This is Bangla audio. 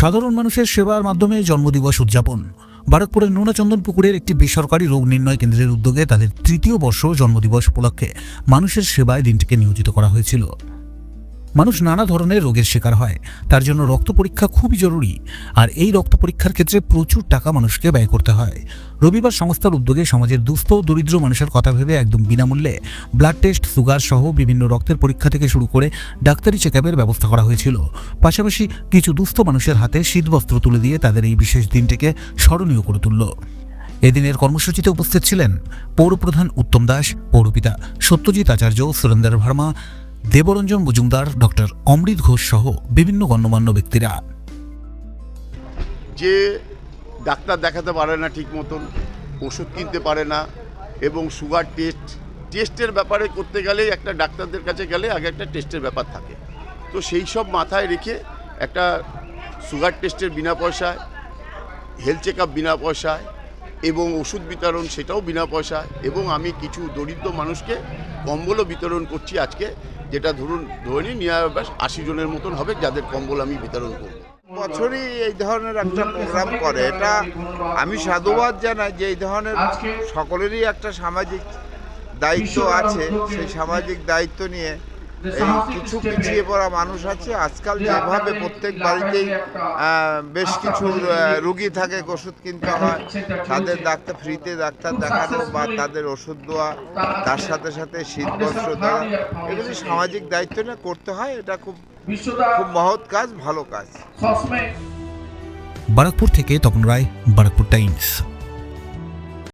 সাধারণ মানুষের সেবার মাধ্যমে জন্মদিবস উদযাপন। ভারতপুরের নোনাচন্দন পুকুরের একটি বেসরকারি রোগ নির্ণয় কেন্দ্রের উদ্যোগে তাদের তৃতীয় বর্ষ জন্মদিবস উপলক্ষে মানুষের সেবায় দিনটিকে নিয়োজিত করা হয়েছিল। মানুষ নানা ধরনের রোগের শিকার হয়। তার জন্য রক্ত পরীক্ষা খুবই জরুরি। আর এই রক্ত পরীক্ষার ক্ষেত্রে প্রচুর টাকা মানুষকে ব্যয় করতে হয়। রবিবার সংস্থার উদ্যোগে সমাজের দুস্থ ও দরিদ্র মানুষের কথা ভেবে একদম বিনামূল্যে ব্লাড টেস্ট সুগার সহ বিভিন্ন রক্তের পরীক্ষা থেকে শুরু করে ডাক্তারি চেকআপের ব্যবস্থা করা হয়েছিল। পাশাপাশি কিছু দুস্থ মানুষের হাতে শীতবস্ত্র তুলে দিয়ে তাদের এই বিশেষ দিনটিকে স্মরণীয় করে তুলল। এদিনের কর্মসূচিতে উপস্থিত ছিলেন পৌরপ্রধান উত্তম দাস, পৌরপিতা সত্যজিৎ আচার্য, সুরেন্দ্র ভার্মা দেবরঞ্জন মজুমদার, ডক্টর অমৃত ঘোষ সহ বিভিন্ন গণ্যমান্য ব্যক্তিরা। যে ডাক্তার দেখাতে পারে না ঠিক মতন, ওষুধ কিনতে পারে না, এবং সুগার টেস্ট, টেস্টের ব্যাপারে করতে গেলে একটা ডাক্তারদের কাছে গেলে আগে একটা টেস্টের ব্যাপার থাকে। তো সেই সব মাথায় রেখে একটা সুগার টেস্টের বিনা পয়সায় হেলথ চেক বিনা পয়সায় এবং ওষুধ বিতরণ সেটাও বিনা পয়সা এবং আমি কিছু দরিদ্র মানুষকে কম্বলও বিতরণ করছি আজকে, যেটা ধরুন ধরে নিন নিরাব্যাস আশি জনের মতন হবে যাদের কম্বল আমি বিতরণ করব। বছরই এই ধরনের একটা প্রোগ্রাম করে। এটা আমি সাধুবাদ জানাই যে এই ধরনের সকলেরই একটা সামাজিক দায়িত্ব আছে। সেই সামাজিক দায়িত্ব নিয়ে এই কিছু পিছিয়ে পড়া মানুষ আছে। আজকাল যেভাবে প্রত্যেক বাড়িতেই বেশ কিছু রুগী থাকে ওষুধ কিনতে হয়। তাদের ডাক্তার ফ্রিতে ডাক্তার দেখানো বা তাদের ওষুধ দেওয়া তার সাথে সাথে শীতবস্ত্র দেওয়া এগুলি সামাজিক দায়িত্ব নিয়ে করতে হয় এটা খুব খুব মহৎ কাজ ভালো কাজ। বারাকপুর থেকে তপন রায় বারাকপুর টাইমস।